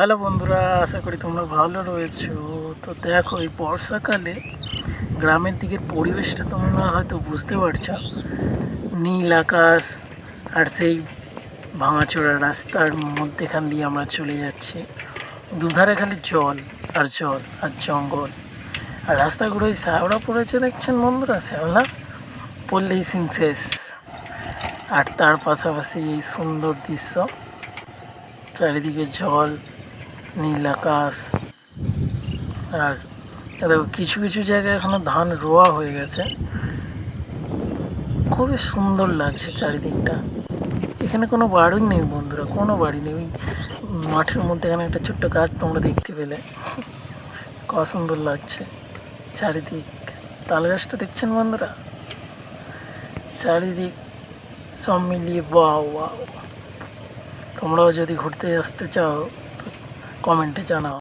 Hello বন্ধুরা, আশা করি তোমরা ভালো রয়েছো। তো দেখো, এই বর্ষাকালে গ্রামের দিকের পরিবেশটা তোমরা হয়তো বুঝতে পারছ। নীল আকাশ আর সেই ভাঙাচোরা রাস্তার মধ্যেখান দিয়ে আমরা চলে যাচ্ছি। দুধারে খালি জল আর জল আর জঙ্গল। আর রাস্তাগুলো এই শ্যাওলা পড়েছে দেখছেন বন্ধুরা, শ্যাওলা? পড়লেই সিন শেষ। আর তার পাশাপাশি এই সুন্দর দৃশ্য। চারিদিকে জল নীল আকাশ। আর দেখো, কিছু কিছু জায়গায় এখনও ধান রোয়া হয়ে গেছে। খুবই সুন্দর লাগছে চারিদিকটা। এখানে কোনো বাড়ি নেই বন্ধুরা, কোনো বাড়ি নেই। মাঠের মধ্যে এখানে একটা ছোট্ট গাছ তোমরা দেখতে পেলে। কত সুন্দর লাগছে চারিদিক। তাল গাছটা দেখছেন বন্ধুরা? চারিদিক সব মিলিয়ে বাও তোমরাও যদি ঘুরতে আসতে চাও কমেন্টে জানাও।